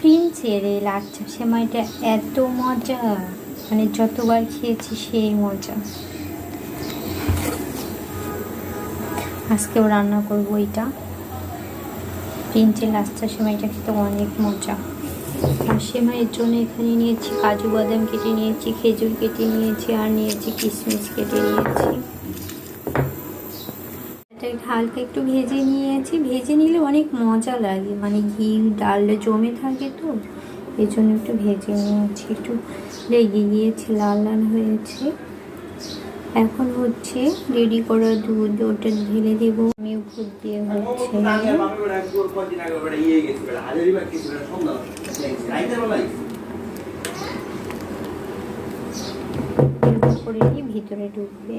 প্রিন্সের এই লাচ্চা সেমাইটা এত মজা। মানে যতবার খেয়েছি সেই মজা। আজকেও রান্না করব এটা প্রিন্সের লাচ্চা সেমাইটা খেতে অনেক মজা। আর সেমাইয়ের জন্য এখানে নিয়েছি কাজু বাদাম কেটে নিয়েছি, খেজুর কেটে নিয়েছি, আর নিয়েছি কিশমিশ কেটে নিয়েছি। এটা হালকা একটু ভেজে নিয়েছি। ভেজে নিলে অনেক মজা লাগে। মানে ঘি, ডালে, জমে থাকে তো এই জন্য একটু ভেজে নিয়েছি। একটু লেগে গিয়েছে, লাল লাল হয়েছে। এখন হচ্ছে রেডি করা দুধ, ওটা ঢেলে দেবো। আমি উপর দিয়ে হচ্ছে করে ভিতরে ঢুকবে।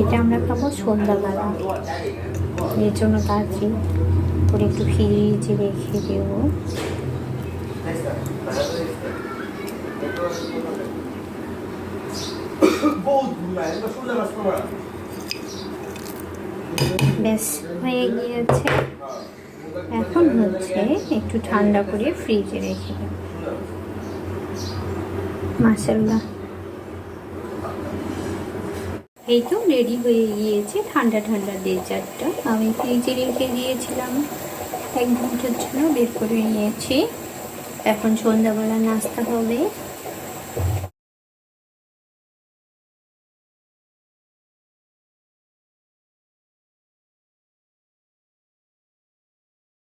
এটা আমরা খাব সন্ধ্যাবেলা। এর জন্য তাড়াতাড়ি করে একটু ফ্রিজে রেখে দেবো। ব্যাস, হয়ে গিয়েছে। এখন হচ্ছে একটু ঠান্ডা করে ফ্রিজে রেখে দেবো। মাসাল্লাহ এই তো রেডি হয়ে গিয়েছে ঠান্ডা ঠান্ডা ডেজার্টটা আমি ফ্রিজে রেখে দিয়েছিলাম। এক ঘণ্টার জন্য বের করে নিয়েছি। এখন সন্ধ্যাবেলা নাস্তা হবে।